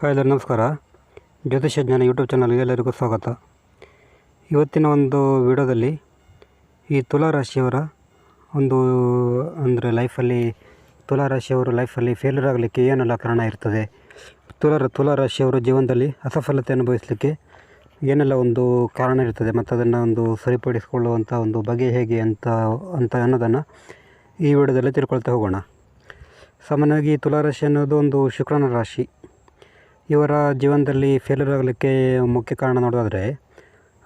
Hi ಎಲ್ಲರಿಗೂ ನಮಸ್ಕಾರ. ಜ್ಯೋತಿಷ್ಯ ಜ್ಞಾನ ಯೂಟ್ಯೂಬ್ ಚಾನಲ್ಗೆ ಎಲ್ಲರಿಗೂ ಸ್ವಾಗತ. ಇವತ್ತಿನ ಒಂದು ವಿಡಿಯೋದಲ್ಲಿ ಈ ತುಲಾ ರಾಶಿಯವರ ಒಂದು, ಅಂದರೆ ಲೈಫಲ್ಲಿ ತುಲಾ ರಾಶಿಯವರು ಲೈಫಲ್ಲಿ ಫೇಲ್ಯೂರ್ ಆಗಲಿಕ್ಕೆ ಏನೆಲ್ಲ ಕಾರಣ ಇರ್ತದೆ ತುಲಾರ ತುಲಾ ರಾಶಿಯವರು ಜೀವನದಲ್ಲಿ ಅಸಫಲತೆ ಅನುಭವಿಸಲಿಕ್ಕೆ ಏನೆಲ್ಲ ಒಂದು ಕಾರಣ ಇರ್ತದೆ ಮತ್ತು ಅದನ್ನು ಒಂದು ಸರಿಪಡಿಸಿಕೊಳ್ಳುವಂಥ ಒಂದು ಬಗೆ ಹೇಗೆ ಅಂತ ಅಂತ ಅನ್ನೋದನ್ನು ಈ ವಿಡಿಯೋದಲ್ಲಿ ತಿಳ್ಕೊಳ್ತಾ ಹೋಗೋಣ. ಸಾಮಾನ್ಯವಾಗಿ ತುಲಾ ರಾಶಿ ಅನ್ನೋದು ಒಂದು ಶುಕ್ರನ ರಾಶಿ. ಇವರ ಜೀವನದಲ್ಲಿ ಫೇಲ್ಯೂರ್ ಆಗಲಿಕ್ಕೆ ಮುಖ್ಯ ಕಾರಣ ನೋಡೋದಾದರೆ,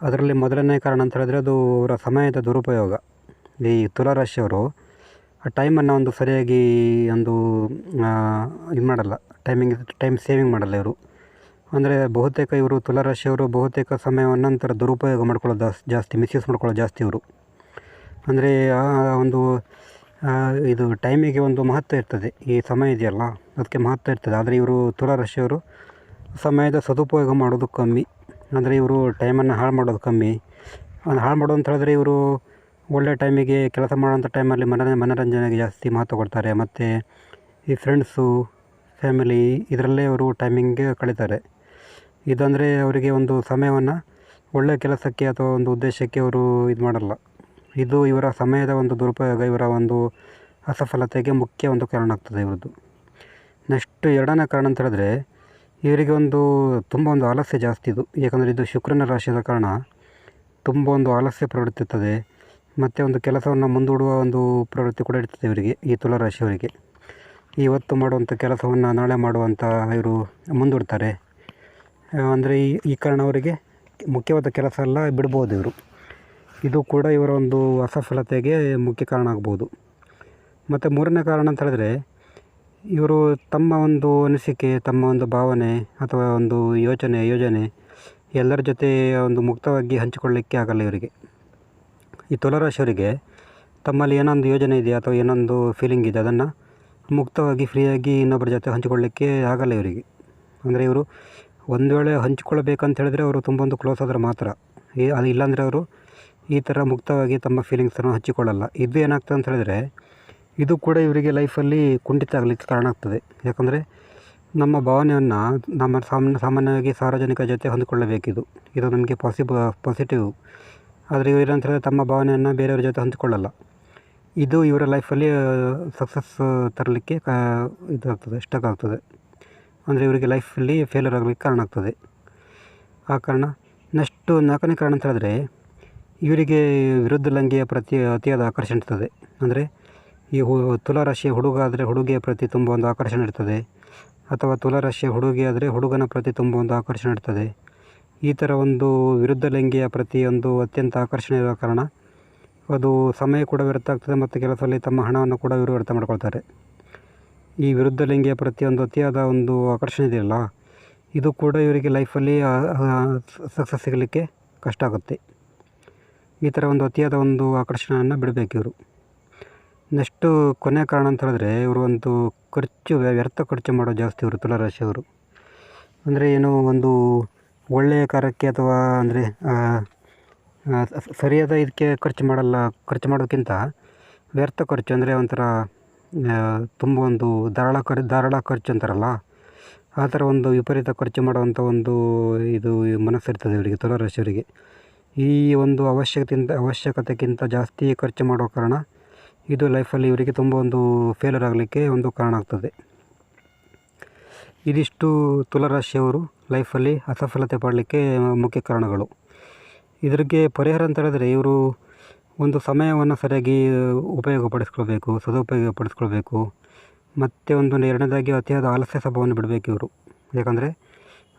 ಅದರಲ್ಲಿ ಮೊದಲನೇ ಕಾರಣ ಅಂತ ಹೇಳಿದ್ರೆ ಅದು ಅವರ ಸಮಯದ ದುರುಪಯೋಗ. ಈ ತುಲಾರಾಶಿಯವರು ಆ ಟೈಮನ್ನು ಒಂದು ಸರಿಯಾಗಿ ಒಂದು ಇದು ಮಾಡಲ್ಲ ಟೈಮಿಂಗ್ ಟೈಮ್ ಸೇವಿಂಗ್ ಮಾಡಲ್ಲ ಇವರು. ಅಂದರೆ ಬಹುತೇಕ ಇವರು ತುಲಾರಾಶಿಯವರು ಬಹುತೇಕ ಸಮಯವನ್ನು ನಂತರ ದುರುಪಯೋಗ ಮಾಡ್ಕೊಳ್ಳೋದು ಜಾಸ್ತಿ ಜಾಸ್ತಿ ಮಿಸ್ಯೂಸ್ ಮಾಡ್ಕೊಳ್ಳೋದು ಜಾಸ್ತಿ ಇವರು. ಅಂದರೆ ಒಂದು ಇದು ಟೈಮಿಗೆ ಒಂದು ಮಹತ್ವ ಇರ್ತದೆ. ಈ ಸಮಯ ಇದೆಯಲ್ಲ, ಅದಕ್ಕೆ ಮಹತ್ವ ಇರ್ತದೆ. ಆದರೆ ಇವರು ತುಲಾರಾಶಿಯವರು ಸಮಯದ ಸದುಪಯೋಗ ಮಾಡೋದು ಕಮ್ಮಿ. ಅಂದರೆ ಇವರು ಟೈಮನ್ನು ಹಾಳು ಮಾಡೋದು ಕಮ್ಮಿ. ಹಾಳು ಮಾಡೋದು ಅಂತ ಹೇಳಿದ್ರೆ ಇವರು ಒಳ್ಳೆ ಟೈಮಿಗೆ ಕೆಲಸ ಮಾಡೋಂಥ ಟೈಮಲ್ಲಿ ಮನ ಮನೋರಂಜನೆಗೆ ಜಾಸ್ತಿ ಮಹತ್ವ ಕೊಡ್ತಾರೆ. ಮತ್ತು ಈ ಫ್ರೆಂಡ್ಸು ಫ್ಯಾಮಿಲಿ ಇದರಲ್ಲೇ ಅವರು ಟೈಮಿಂಗ್ಗೆ ಕಳೀತಾರೆ. ಇದಂದರೆ ಅವರಿಗೆ ಒಂದು ಸಮಯವನ್ನು ಒಳ್ಳೆಯ ಕೆಲಸಕ್ಕೆ ಅಥವಾ ಒಂದು ಉದ್ದೇಶಕ್ಕೆ ಅವರು ಇದು ಮಾಡಲ್ಲ. ಇದು ಇವರ ಸಮಯದ ಒಂದು ದುರುಪಯೋಗ, ಇವರ ಒಂದು ಅಸಫಲತೆಗೆ ಮುಖ್ಯ ಒಂದು ಕಾರಣ ಆಗ್ತದೆ ಇವ್ರದ್ದು. ನೆಕ್ಸ್ಟ್ ಎರಡನೇ ಕಾರಣ ಅಂತ ಹೇಳಿದ್ರೆ ಇವರಿಗೆ ಒಂದು, ತುಂಬ ಒಂದು ಆಲಸ್ಯ ಜಾಸ್ತಿ ಇದು. ಏಕೆಂದರೆ ಇದು ಶುಕ್ರನ ರಾಶಿಯಾದ ಕಾರಣ ತುಂಬ ಒಂದು ಆಲಸ್ಯ ಪ್ರವೃತ್ತಿ ಇರ್ತದೆ ಮತ್ತು ಒಂದು ಕೆಲಸವನ್ನು ಮುಂದೂಡುವ ಒಂದು ಪ್ರವೃತ್ತಿ ಕೂಡ ಇರ್ತದೆ ಇವರಿಗೆ, ಈ ತುಲಾರಾಶಿಯವರಿಗೆ ಇವತ್ತು ಮಾಡುವಂಥ ಕೆಲಸವನ್ನು ನಾಳೆ ಮಾಡುವಂಥ ಇವರು ಮುಂದೂಡ್ತಾರೆ. ಅಂದರೆ ಈ ಈ ಕಾರಣ ಅವರಿಗೆ ಮುಖ್ಯವಾದ ಕೆಲಸ ಎಲ್ಲ ಬಿಡ್ಬೋದು ಇವರು. ಇದು ಕೂಡ ಇವರ ಒಂದು ಅಸಫಲತೆಗೆ ಮುಖ್ಯ ಕಾರಣ ಆಗ್ಬೋದು. ಮತ್ತು ಮೂರನೇ ಕಾರಣ ಅಂತ ಹೇಳಿದ್ರೆ ಇವರು ತಮ್ಮ ಒಂದು ಅನಿಸಿಕೆ, ತಮ್ಮ ಒಂದು ಭಾವನೆ ಅಥವಾ ಒಂದು ಯೋಚನೆ, ಯೋಜನೆ ಎಲ್ಲರ ಜೊತೆ ಒಂದು ಮುಕ್ತವಾಗಿ ಹಂಚಿಕೊಳ್ಳಿಕ್ಕೆ ಆಗಲ್ಲ ಇವರಿಗೆ. ಈ ತುಲಾರಾಶಿಯವರಿಗೆ ತಮ್ಮಲ್ಲಿ ಏನೊಂದು ಯೋಜನೆ ಇದೆ ಅಥವಾ ಏನೊಂದು ಫೀಲಿಂಗ್ ಇದೆ, ಅದನ್ನು ಮುಕ್ತವಾಗಿ ಫ್ರೀಯಾಗಿ ಇನ್ನೊಬ್ಬರ ಜೊತೆ ಹಂಚಿಕೊಳ್ಳಿಕ್ಕೆ ಆಗಲ್ಲ ಇವರಿಗೆ. ಅಂದರೆ ಇವರು ಒಂದು ವೇಳೆ ಹಂಚಿಕೊಳ್ಬೇಕಂತ ಹೇಳಿದ್ರೆ ಅವರು ತುಂಬ ಒಂದು ಕ್ಲೋಸ್ ಆದರೆ ಮಾತ್ರ. ಅದು ಇಲ್ಲಾಂದರೆ ಅವರು ಈ ಥರ ಮುಕ್ತವಾಗಿ ತಮ್ಮ ಫೀಲಿಂಗ್ಸನ್ನು ಹಂಚಿಕೊಳ್ಳಲ್ಲ. ಇದು ಏನಾಗ್ತದೆ ಅಂತ ಹೇಳಿದ್ರೆ ಇದು ಕೂಡ ಇವರಿಗೆ ಲೈಫಲ್ಲಿ ಕುಂಠಿತ ಆಗಲಿಕ್ಕೆ ಕಾರಣ ಆಗ್ತದೆ. ಯಾಕಂದರೆ ನಮ್ಮ ಭಾವನೆಯನ್ನು ನಮ್ಮ ಸಾಮಾನ್ಯ ಸಾಮಾನ್ಯವಾಗಿ ಸಾರ್ವಜನಿಕ ಜೊತೆ ಹೊಂದಿಕೊಳ್ಳಬೇಕಿದು. ಇದು ನಮಗೆ ಪಾಸಿಬ ಪಾಸಿಟಿವ್ ಆದರೆ ಇವರು ಏನಂತ ಹೇಳಿದ್ರೆ ತಮ್ಮ ಭಾವನೆಯನ್ನು ಬೇರೆಯವ್ರ ಜೊತೆ ಹೊಂದಿಕೊಳ್ಳಲ್ಲ. ಇದು ಇವರ ಲೈಫಲ್ಲಿ ಸಕ್ಸಸ್ ತರಲಿಕ್ಕೆ ಕಾ ಇದಾಗ್ತದೆ ಸ್ಟಕ್ ಆಗ್ತದೆ. ಅಂದರೆ ಇವರಿಗೆ ಲೈಫಲ್ಲಿ ಫೇಲ್ಯೂರ್ ಆಗಲಿಕ್ಕೆ ಕಾರಣ ಆಗ್ತದೆ. ಆ ಕಾರಣ ನೆಕ್ಸ್ಟು ನಾಲ್ಕನೇ ಕಾರಣ ಅಂತ ಹೇಳಿದ್ರೆ ಇವರಿಗೆ ವಿರುದ್ಧ ಲಂಗಿಯ ಪ್ರತಿ ಅತಿಯಾದ ಆಕರ್ಷಣೆ ಇರ್ತದೆ. ಅಂದರೆ ಈ ಹು, ತುಲಾರಾಶಿಯ ಹುಡುಗ ಆದರೆ ಹುಡುಗಿಯ ಪ್ರತಿ ತುಂಬ ಒಂದು ಆಕರ್ಷಣೆ ಇರ್ತದೆ. ಅಥವಾ ತುಲಾರಾಶಿಯ ಹುಡುಗಿ ಆದರೆ ಹುಡುಗನ ಪ್ರತಿ ತುಂಬ ಒಂದು ಆಕರ್ಷಣೆ ಇರ್ತದೆ. ಈ ಥರ ಒಂದು ವಿರುದ್ಧ ಲಿಂಗಿಯ ಪ್ರತಿಯೊಂದು ಅತ್ಯಂತ ಆಕರ್ಷಣೆ ಇರುವ ಕಾರಣ ಅದು ಸಮಯ ಕೂಡ ವ್ಯರ್ಥ ಆಗ್ತದೆ ಮತ್ತು ಕೆಲಸದಲ್ಲಿ ತಮ್ಮ ಹಣವನ್ನು ಕೂಡ ಇವರು ವ್ಯರ್ಥ ಮಾಡ್ಕೊಳ್ತಾರೆ. ಈ ವಿರುದ್ಧ ಲಿಂಗಿಯ ಪ್ರತಿಯೊಂದು ಅತಿಯಾದ ಒಂದು ಆಕರ್ಷಣೆ ಇದೆಯಲ್ಲ, ಇದು ಕೂಡ ಇವರಿಗೆ ಲೈಫಲ್ಲಿ ಸಕ್ಸಸ್ ಸಿಗಲಿಕ್ಕೆ ಕಷ್ಟ ಆಗುತ್ತೆ. ಈ ಥರ ಒಂದು ಅತಿಯಾದ ಒಂದು ಆಕರ್ಷಣೆಯನ್ನು ಬಿಡಬೇಕು ಇವರು. ನೆಕ್ಸ್ಟು ಕೊನೆ ಕಾರಣ ಅಂತ ಹೇಳಿದ್ರೆ ಇವರು ಒಂದು ಖರ್ಚು, ವ್ಯ- ವ್ಯರ್ಥ ಖರ್ಚು ಮಾಡೋ ಜಾಸ್ತಿ ಇವರು ತುಲಾರಾಶಿಯವರು ಅಂದರೆ ಏನು ಒಂದು ಒಳ್ಳೆಯ ಕಾರ್ಯಕ್ಕೆ ಅಥವಾ ಅಂದರೆ ಸರಿಯಾದ ಇದಕ್ಕೆ ಖರ್ಚು ಮಾಡಲ್ಲ, ಖರ್ಚು ಮಾಡೋದಕ್ಕಿಂತ ವ್ಯರ್ಥ ಖರ್ಚು ಅಂದರೆ ಒಂಥರ ತುಂಬ ಒಂದು ಧಾರಾಳ ಖರ್, ಧಾರಾಳ ಖರ್ಚು ಅಂತಾರಲ್ಲ, ಆ ಥರ ಒಂದು ವಿಪರೀತ ಖರ್ಚು ಮಾಡುವಂಥ ಒಂದು ಇದು ಮನಸ್ಸಿರ್ತದೆ ಇವರಿಗೆ ತುಲಾರಾಶಿಯವರಿಗೆ ಈ ಒಂದು ಅವಶ್ಯಕತೆಯಿಂದ, ಅವಶ್ಯಕತೆಗಿಂತ ಜಾಸ್ತಿ ಖರ್ಚು ಮಾಡೋ ಕಾರಣ ಇದು ಲೈಫಲ್ಲಿ ಇವರಿಗೆ ತುಂಬ ಒಂದು ಫೇಲರ್ ಆಗಲಿಕ್ಕೆ ಒಂದು ಕಾರಣ ಆಗ್ತದೆ. ಇದಿಷ್ಟು ತುಲಾರಾಶಿಯವರು ಲೈಫಲ್ಲಿ ಅಸಫಲತೆ ಪಡಲಿಕ್ಕೆ ಮುಖ್ಯ ಕಾರಣಗಳು. ಇದ್ರಿಗೆ ಪರಿಹಾರ ಅಂತ ಹೇಳಿದ್ರೆ ಇವರು ಒಂದು ಸಮಯವನ್ನು ಸರಿಯಾಗಿ ಉಪಯೋಗಪಡಿಸ್ಕೊಳ್ಬೇಕು, ಸದುಪಯೋಗಪಡಿಸ್ಕೊಳ್ಬೇಕು. ಮತ್ತು ಒಂದು ಎರಡನೇದಾಗಿ ಅತಿಯಾದ ಆಲಸ್ಯ ಸ್ವಭಾವವನ್ನು ಬಿಡಬೇಕು ಇವರು. ಯಾಕಂದರೆ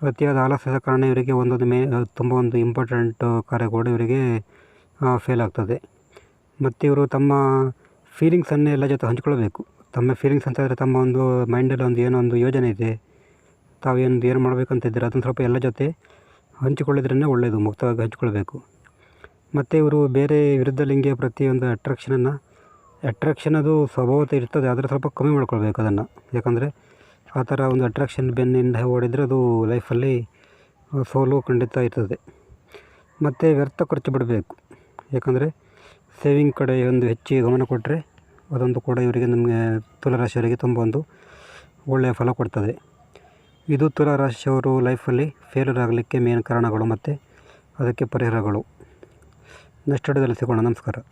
ಅತಿಯಾದ ಆಲಸ್ಯದ ಕಾರಣ ಇವರಿಗೆ ಒಂದೊಂದು ಮೇ, ತುಂಬ ಒಂದು ಇಂಪಾರ್ಟೆಂಟ್ ಕಾರ್ಯ ಕೂಡ ಇವರಿಗೆ ಫೇಲ್ ಆಗ್ತದೆ. ಮತ್ತು ಇವರು ತಮ್ಮ ಫೀಲಿಂಗ್ಸನ್ನು ಎಲ್ಲ ಜೊತೆ ಹಂಚ್ಕೊಳ್ಬೇಕು. ತಮ್ಮ ಫೀಲಿಂಗ್ಸ್ ಅಂತ ತಮ್ಮ ಒಂದು ಮೈಂಡಲ್ಲಿ ಒಂದು ಏನೋ ಒಂದು ಯೋಜನೆ ಇದೆ. ತಾವೇನು ಏನು ಮಾಡಬೇಕಂತ ಇದ್ದರೆ ಅದನ್ನು ಸ್ವಲ್ಪ ಎಲ್ಲ ಜೊತೆ ಹಂಚಿಕೊಳ್ಳಿದ್ರೇ ಒಳ್ಳೆಯದು ಮುಕ್ತವಾಗಿ ಹಂಚಿಕೊಳ್ಬೇಕು. ಮತ್ತು ಇವರು ಬೇರೆ ವಿರುದ್ಧ ಲಿಂಗಿಯ ಪ್ರತಿಯೊಂದು ಅಟ್ರಾಕ್ಷನನ್ನು ಅಟ್ರಾಕ್ಷನ್ ಅದು ಸ್ವಭಾವತ ಇರ್ತದೆ, ಆದರೆ ಸ್ವಲ್ಪ ಕಮ್ಮಿ ಮಾಡ್ಕೊಳ್ಬೇಕು ಅದನ್ನು. ಯಾಕಂದರೆ ಆ ಥರ ಒಂದು ಅಟ್ರಾಕ್ಷನ್ ಬೆನ್ನಿಂದ ಓಡಿದರೆ ಅದು ಲೈಫಲ್ಲಿ ಸೋಲು ಖಂಡಿತ ಇರ್ತದೆ. ಮತ್ತು ವ್ಯರ್ಥ ಖರ್ಚು ಬಿಡಬೇಕು. ಯಾಕಂದರೆ ಸೇವಿಂಗ್ ಕಡೆ ಒಂದು ಹೆಚ್ಚಿಗೆ ಗಮನ ಕೊಟ್ಟರೆ ಅದೊಂದು ಕೂಡ ಇವರಿಗೆ ನಮಗೆ ತುಲಾರಾಶಿಯವರಿಗೆ ತುಂಬ ಒಂದು ಒಳ್ಳೆಯ ಫಲ ಕೊಡ್ತದೆ. ಇದು ತುಲಾರಾಶಿಯವರು ಲೈಫಲ್ಲಿ ಫೇಲ್ಯೂರ್ ಆಗಲಿಕ್ಕೆ ಮೇನ್ ಕಾರಣಗಳು ಮತ್ತು ಅದಕ್ಕೆ ಪರಿಹಾರಗಳು. ನೆಕ್ಸ್ಟ್ ವಿಡಿಯೋದಲ್ಲಿ ಸಿಗೋಣ. ನಮಸ್ಕಾರ.